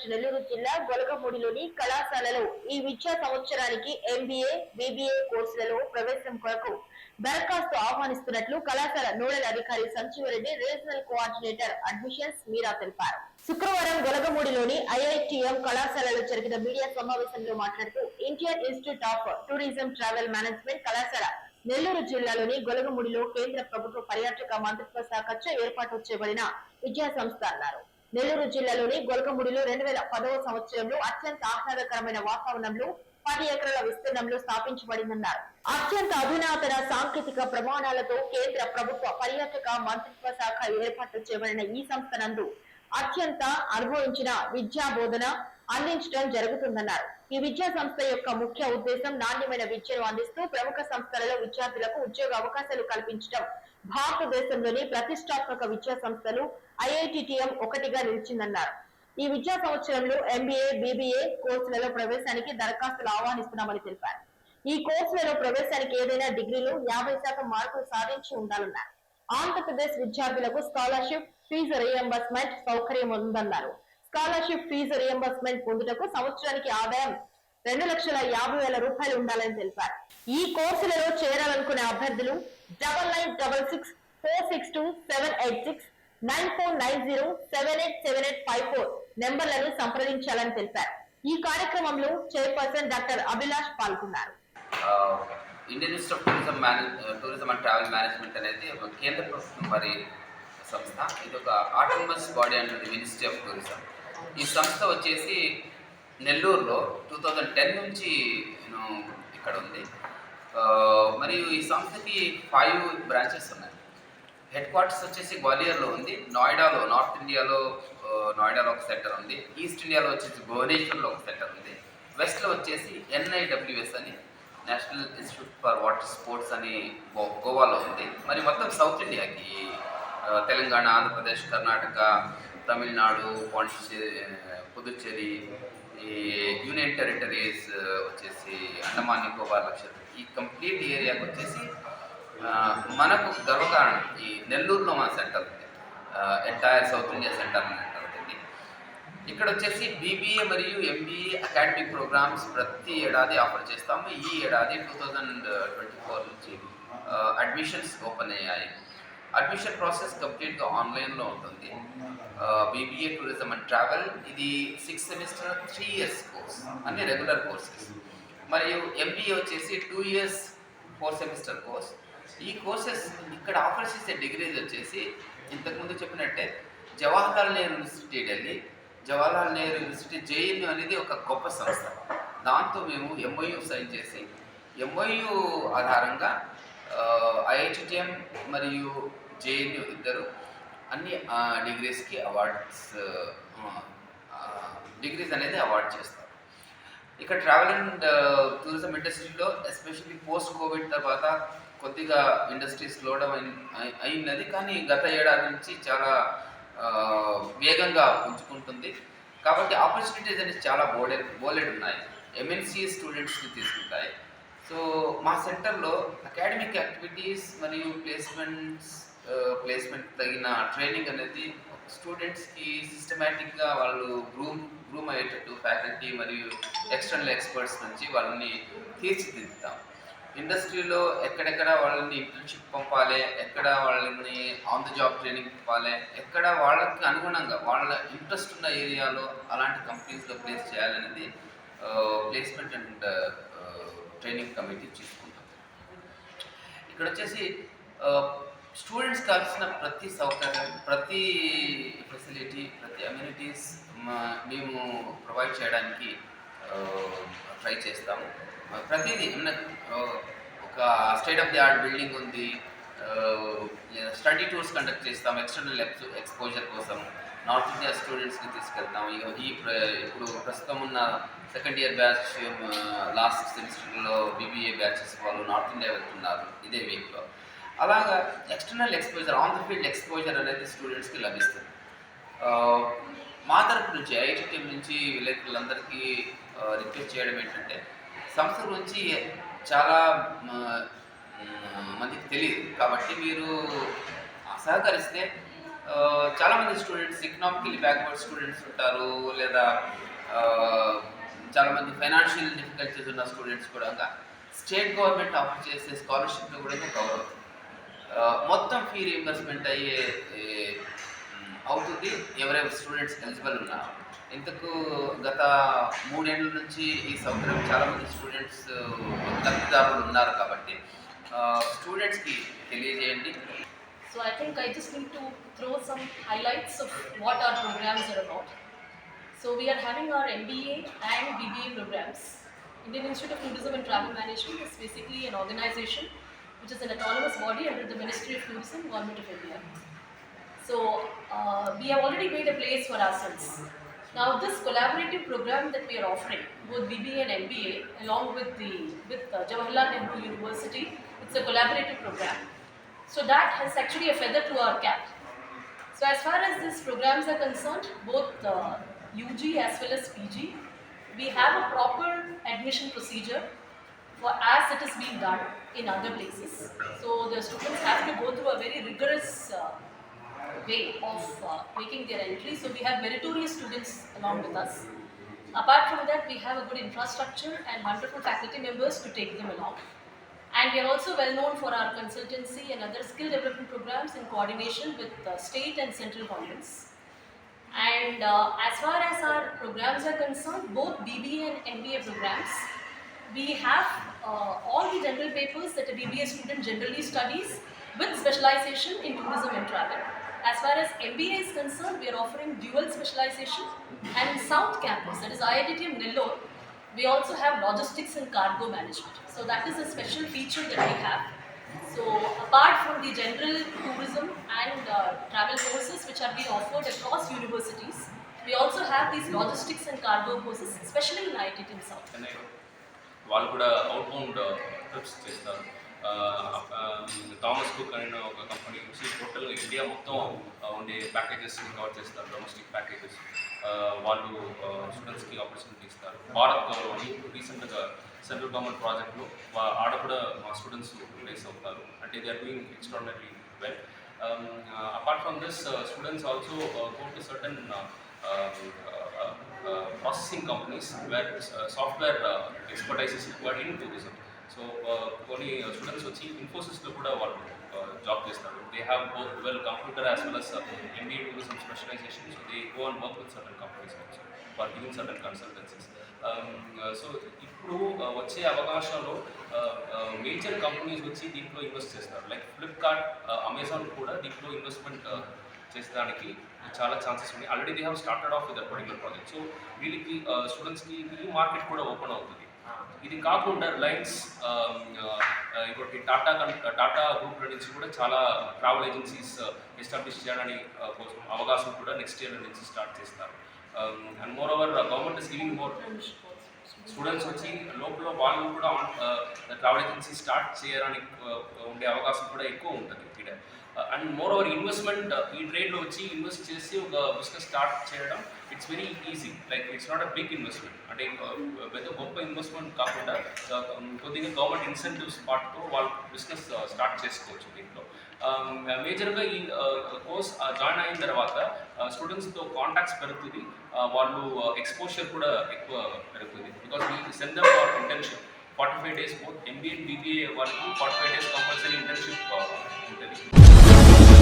Government Nellore జిల్లా గొలగమూడిలోని కళాశాలలో ఈ విద్యా సంవత్సరానికి ఎంబీఏ బీబీఏ కోర్సులలో ప్రవేశం కొరకు దరఖాస్తు ఆహ్వానిస్తున్నట్లు కళాశాల నోడల్ అధికారి Sanjeeva Reddy regional coordinator admissions Meera తెలిపారు. శుక్రవారం గొలగమూడిలోని ఐఐటిఎం కళాశాలలో జరిగిన మీడియా సమావేశంలో మాట్లాడుతూ Indian Institute of Tourism Travel Management కళాశాల నెల్లూరు జిల్లాలోని గొలగమూడిలో కేంద్ర ప్రభుత్వ పర్యాటక మంత్రిత్వ శాఖ ఏర్పాటు చేయబడిన విద్యా సంస్థ అన్నారు. నెల్లూరు జిల్లాలోని గొలగముడిలో రెండు వేల పదవ సంవత్సరంలో అత్యంత ఆహ్లాదకరమైన వాతావరణంలో పది ఎకరాల విస్తీర్ణంలో స్థాపించబడిందన్నారు. అత్యంత అధునాతన సాంకేతిక ప్రమాణాలతో కేంద్ర ప్రభుత్వ పర్యాటక మంత్రిత్వ శాఖ ఏర్పాటు చేయబడిన ఈ సంస్థ నందు అత్యంత అనుభవించిన విద్యా బోధన అందించడం జరుగుతుందన్నారు. ఈ విద్యా సంస్థ యొక్క ముఖ్య ఉద్దేశం నాణ్యమైన విద్యను అందిస్తూ ప్రముఖ సంస్థలలో విద్యార్థులకు ఉద్యోగ అవకాశాలు కల్పించడం. భారతదేశంలోని ప్రతిష్టాత్మక విద్యా సంస్థలు ఐఐటిటిఎం ఒకటిగా నిలిచిందన్నారు. ఈ విద్యా సంవత్సరంలో ఎంబీఏ బీబీఏ కోర్సులలో ప్రవేశానికి దరఖాస్తులు ఆహ్వానిస్తున్నామని తెలిపారు. ఈ కోర్సులలో ప్రవేశానికి ఏదైనా డిగ్రీలో యాభై శాతం మార్కులు సాధించి ఉండాలన్నారు. ఆంధ్రప్రదేశ్ విద్యార్థులకు స్కాలర్షిప్ ఫీజు రియంబర్స్మెంట్ సౌకర్యం ఉందన్నారు. స్కాలర్షిప్ ఫీజు రియంబర్స్మెంట్ పొందుటకు సంవత్సరానికి ఆదాయం రెండు లక్షల యాభై వేల రూపాయలు ఉండాలని తెలిపారు. ఈ కోర్సులలో చేరాలనుకునే అభ్యర్థులు double nine double six four six two seven eight six nine four nine zero seven eight seven eight five four నెంబర్లను సంప్రదించాలని తెలిపారు. ఈ కార్యక్రమంలో చైర్పర్సన్ డాక్టర్ అభిలాష్ పాల్గొన్నారు. Indian institute of tourism manage tourism and travel management అనేది ఒక కేంద్ర ప్రభుత్వం మరి సంస్థ. ఇది ఒక autonomous body and ministry of tourism ఈ సంస్థ వచ్చేసి నెల్లూరులో టూ థౌజండ్ టెన్ నుంచి ఇక్కడ ఉంది. మరియు ఈ సంస్థకి ఫైవ్ బ్రాంచెస్ ఉన్నాయి. హెడ్ క్వార్టర్స్ వచ్చేసి గ్వాలియర్లో ఉంది నోయిడాలో నార్త్ ఇండియాలో నోయిడాలో ఒక సెంటర్ ఉంది ఈస్ట్ ఇండియాలో వచ్చేసి భువనేశ్వర్లో ఒక సెంటర్ ఉంది వెస్ట్లో వచ్చేసి ఎన్ఐడబ్ల్యూఎస్ అని national institute for water sports అని గో- గోవాలో ఉంది. మరి మొత్తం సౌత్ ఇండియాకి తెలంగాణ ఆంధ్రప్రదేశ్ కర్ణాటక తమిళనాడు పాండిచ్చేరి పుదుచ్చేరి ఈ యూనియన్ టెరిటరీస్ వచ్చేసి అండమాన్ నికోబార్ లక్షద్వీప్ ఈ కంప్లీట్ ఏరియాకి వచ్చేసి మనకు గర్వకారణం ఈ నెల్లూరులో మన సెంటర్ ఉంది. ఎంటైర్ సౌత్ ఇండియా సెంటర్ అని అంటారు దీన్ని. ఇక్కడ వచ్చేసి బీబీఏ మరియు ఎంబీఏ అకాడమిక్ ప్రోగ్రామ్స్ ప్రతి ఏడాది ఆఫర్ చేస్తాము. ఈ ఏడాది టూ థౌజండ్ ట్వంటీ ఫోర్ నుంచి అడ్మిషన్స్ ఓపెన్ అయ్యాయి. అడ్మిషన్ ప్రాసెస్ కంప్లీట్గా ఆన్లైన్లో ఉంటుంది. బీబీఏ టూరిజం అండ్ ట్రావెల్ ఇది six semester three years course అన్ని రెగ్యులర్ కోర్సెస్ మరియు ఎంబీఏ వచ్చేసి two years four semester course ఈ కోర్సెస్ ఇక్కడ ఆఫర్ చేసే డిగ్రీస్ వచ్చేసి ఇంతకుముందు చెప్పినట్టే Jawaharlal Nehru university Delhi Jawaharlal Nehru university JNU అనేది ఒక గొప్ప సంస్థ. దాంతో మేము ఎంఓయూ సైన్ చేసి ఎంఓయూ ఆధారంగా ఐహెచ్టిఎం మరియు జేఎన్యూ ఇద్దరు అన్ని డిగ్రీస్కి అవార్డ్స్ డిగ్రీస్ అనేది అవార్డ్ చేస్తారు. ఇక్కడ ట్రావెల్ అండ్ టూరిజం ఇండస్ట్రీలో ఎస్పెషల్లీ పోస్ట్ కోవిడ్ తర్వాత కొద్దిగా ఇండస్ట్రీ స్లో డౌన్ అయి- అయినది. కానీ గత ఏడాది నుంచి చాలా వేగంగా ఉంచుకుంటుంది కాబట్టి ఆపర్చునిటీస్ అనేది చాలా బోలెడ్ బోలెడ్ ఉన్నాయి. ఎంఎన్సీ స్టూడెంట్స్ని తీసుకుంటాయి. సో మా సెంటర్లో అకాడమిక్ యాక్టివిటీస్ మరియు ప్లేస్మెంట్స్ ప్లేస్మెంట్ తగిన ట్రైనింగ్ అనేది స్టూడెంట్స్కి సిస్టమేటిక్గా వాళ్ళు గ్రూమ్ గ్రూమ్ అయ్యేటట్టు ఫ్యాకల్టీ మరియు ఎక్స్టర్నల్ ఎక్స్పర్ట్స్ నుంచి వాళ్ళని తీర్చిదిద్దుతాం. ఇండస్ట్రీలో ఎక్కడెక్కడ వాళ్ళని ఇంటర్న్షిప్ పంపాలి ఎక్కడ వాళ్ళని ఆన్ ద జాబ్ ట్రైనింగ్ పంపాలి ఎక్కడ వాళ్ళకి అనుగుణంగా వాళ్ళ ఇంట్రెస్ట్ ఉన్న ఏరియాలో అలాంటి కంపెనీస్లో ప్లేస్ చేయాలనేది ప్లేస్మెంట్ అండ్ ట్రైనింగ్ కమిటీ చూసుకుంటాం ఇక్కడ వచ్చేసి స్టూడెంట్స్ కావాల్సిన ప్రతి సౌకర్యం ప్రతి ఫెసిలిటీ ప్రతి అమ్యూనిటీస్ మేము ప్రొవైడ్ చేయడానికి ట్రై చేస్తాము. ప్రతిదీ ఒక state of the art building ఉంది. స్టడీ టూర్స్ కండక్ట్ చేస్తాం ఎక్స్టర్నల్ ఎక్స్పోజర్ కోసం. నార్త్ ఇండియా స్టూడెంట్స్కి తీసుకెళ్తాం. ఈ ఇప్పుడు ప్రస్తుతం ఉన్న సెకండ్ ఇయర్ బ్యాచ్ లాస్ట్ సెమిస్టర్లో బీబీఏ బ్యాచెస్ వాళ్ళు నార్త్ ఇండియా వెళ్తున్నారు. ఇదే వీక్లో అలాగా external exposure on the field exposure అనేది స్టూడెంట్స్కి లభిస్తుంది. మా తరపు నుంచి ఐఐటి టీం నుంచి విలేకరులందరికీ రిక్వెస్ట్ చేయడం ఏంటంటే సంస్థ గురించి చాలా మందికి తెలియదు కాబట్టి మీరు సహకరిస్తే చాలామంది స్టూడెంట్స్ ఎకనామికలీ బ్యాక్వర్డ్ స్టూడెంట్స్ ఉంటారు. లేదా చాలామంది ఫైనాన్షియల్ డిఫికల్టీస్ ఉన్న స్టూడెంట్స్ కూడా స్టేట్ గవర్నమెంట్ ఆఫర్ చేసే స్కాలర్షిప్లు కూడా కవర్ అవుతుంది మొత్తం ఫీ రీఎంబర్స్మెంట్ అయ్యే అవుతుంది. ఎవరెవరు స్టూడెంట్స్ ఎలిజిబుల్ ఉన్నారు ఇంతకు గత మూడేళ్ళ నుంచి ఈ సౌకర్యం చాలా మంది స్టూడెంట్స్ లబ్ధిదారులు ఉన్నారు కాబట్టి స్టూడెంట్స్కి తెలియజేయండి. So I think I just need to throw some highlights of what are programmes are about so we're having our MBA and BBA programmes Indian institute of tourism and travel management is basically an organisation which is an autonomous body under the ministry of tourism government of India so we have already made a place for essence Now this collaborative program that we are offering, both BBA and MBA, along with the with uh, Jawaharlal Nehru University, it's a collaborative program. So that has actually a feather to our cap. So as far as these programs are concerned, both uh, UG as well as PG, we have a proper admission procedure for as it is being done in other places. So the students have to go through a very rigorous uh, way of uh, making their entry. So we have meritorious students along with us. Apart from that, we have a good infrastructure and wonderful faculty members to take them along. And we are also well known for our consultancy and other skill development programs in coordination with state and central governments. And uh, as far as our programs are concerned, both BBA and MBA programs, we have uh, all the general papers that a BBA student generally studies with specialization in tourism and travel. As far as MBA is concerned, we are offering dual specialization and in South Campus, that is IITM Nellore, we also have logistics and cargo management. So that is a special feature that we have. So apart from the general tourism and uh, travel courses which are being offered across universities, we also have these logistics and cargo courses, especially in IITM South. Chennai వాళ్ళు కూడా out bound trips చేస్తారు ఆ, ఆ, Thomas Cook అనే ఒక company వచ్చి total India మొత్తం ఉండే ప్యాకేజెస్ కవర్ చేస్తారు డొమెస్టిక్ ప్యాకేజెస్ వాళ్ళు స్టూడెంట్స్కి ఆపర్చునిటీ ఇస్తారు భారత్ గౌరవ్ రీసెంట్గా సెంట్రల్ గవర్నమెంట్ ప్రాజెక్ట్లో ఆడ కూడా మా స్టూడెంట్స్ ప్లేస్ అవుతారు. అంటే they are doing extraordinary well apart from this students also go to certain processing companies where software expertises uh, expertise is. So uh, కొన్ని స్టూడెంట్స్ వచ్చి ఇన్ఫోసిస్లో కూడా వాళ్ళు uh, జాబ్ చేస్తారు. They have both well computer as well as MBA tourism specialisation so they go and work with certain companies also for giving certain consultancies so ఇప్పుడు uh, వచ్చే అవకాశంలో major companies వచ్చి దీంట్లో invest చేస్తారు. Like Flipkart Amazon కూడా దీంట్లో investment చేసడానికి చాలా chances ఉన్నాయి. Already they have started off with particular project so వీళ్ళకి స్టూడెంట్స్కి మార్కెట్ కూడా ఓపెన్ అవుతుంది. ఇది కాకుండా రిలయన్స్ ఇంకోటి టాటా టాటా గ్రూప్ నుంచి కూడా చాలా ట్రావెల్ ఏజెన్సీస్ ఎస్టాబ్లిష్ చేయడానికి కోసం అవకాశం కూడా నెక్స్ట్ ఇయర్ నుంచి స్టార్ట్ చేస్తారు. And moreover government is giving more students వచ్చి లోపల వాళ్ళు కూడా ట్రావెల్ ఏజెన్సీ స్టార్ట్ చేయడానికి ఉండే అవకాశం కూడా ఎక్కువ ఉంటుంది ఇక్కడ. అండ్ మోర్ ఓవర్ ఇన్వెస్ట్మెంట్ ఈ ట్రేడ్లో వచ్చి ఇన్వెస్ట్ చేసి ఒక బిజినెస్ స్టార్ట్ చేయడం it's very easy like it's not a big investment అంటే uh, పెద్ద గొప్ప ఇన్వెస్ట్మెంట్ కాకుండా uh, um, కొద్దిగా గవర్నమెంట్ ఇన్సెంటివ్స్ పాటుతో వాళ్ళు బిజినెస్ స్టార్ట్ చేసుకోవచ్చు దీంట్లో. మేజర్గా ఈ కోర్స్ జాయిన్ అయిన తర్వాత uh, స్టూడెంట్స్తో కాంటాక్ట్స్ పెరుగుతుంది. వాళ్ళు ఎక్స్పోజర్ కూడా ఎక్కువ పెరుగుతుంది. బికాస్ ఈ send for internship forty five days both MBA BBA వాళ్ళకి forty five days compulsory internship ఉంటుంది